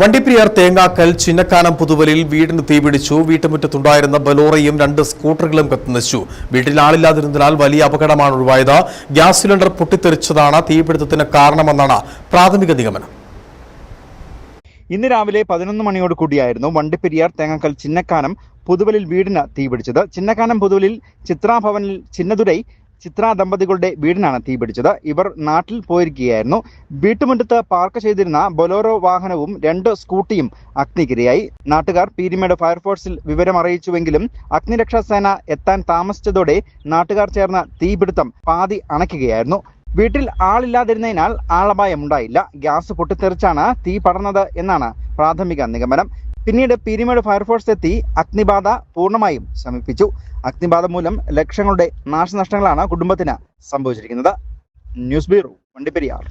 വണ്ടിപ്പെരിയാർ തേങ്ങാക്കൽ ചിന്നക്കാനം പുതുവലിൽ വീടിന് തീപിടിച്ചു. വീട്ടുമുറ്റത്തുണ്ടായിരുന്ന ബലോറയും രണ്ട് സ്കൂട്ടറുകളും കത്തിനശിച്ചു. വീട്ടിൽ ആളില്ലാതിരുന്നതിനാൽ വലിയ അപകടമാണ് ഒഴിവായത്. ഗ്യാസ് സിലിണ്ടർ പൊട്ടിത്തെറിച്ചതാണ് തീപിടുത്തത്തിന് കാരണമെന്നാണ് പ്രാഥമിക നിഗമനം. ഇന്ന് രാവിലെ പതിനൊന്ന് മണിയോട് കൂടിയായിരുന്നു വണ്ടിപ്പെരിയാർ തേങ്ങക്കൽ ചിന്നക്കാനം പുതുവലിൽ വീടിന് തീപിടിച്ചത്. ചിന്നക്കാനം പുതുവലിൽ ചിത്രാഭവനിൽ ചിന്നതുരൈ ചിത്ര ദമ്പതികളുടെ വീടിനാണ് തീപിടിച്ചത് ഇവർ നാട്ടിൽ പോയിരിക്കുകയായിരുന്നു. വീട്ടുമുറ്റത്ത് പാർക്ക് ചെയ്തിരുന്ന ബൊലോറോ വാഹനവും രണ്ട് സ്കൂട്ടിയും അഗ്നിക്കിരയായി. നാട്ടുകാർ പീരിമേട് ഫയർഫോഴ്സിൽ വിവരം അറിയിച്ചുവെങ്കിലും അഗ്നിരക്ഷാസേന എത്താൻ താമസിച്ചതോടെ നാട്ടുകാർ ചേർന്ന തീപിടുത്തം പാതി അണയ്ക്കുകയായിരുന്നു. വീട്ടിൽ ആളില്ലാതിരുന്നതിനാൽ ആളപായം ഉണ്ടായില്ല ഗ്യാസ് പൊട്ടിത്തെറിച്ചാണ് തീ പടർന്നത് എന്നാണ് പ്രാഥമിക നിഗമനം. പിന്നീട് പീരിമേട് ഫയർഫോഴ്സ് എത്തി അഗ്നിബാധ പൂർണമായും ശമിപ്പിച്ചു. അഗ്നിബാധ മൂലം ലക്ഷങ്ങളുടെ നാശനഷ്ടങ്ങളാണ് കുടുംബത്തിന് സംഭവിച്ചിരിക്കുന്നത്. News bureau Vandiperiyar.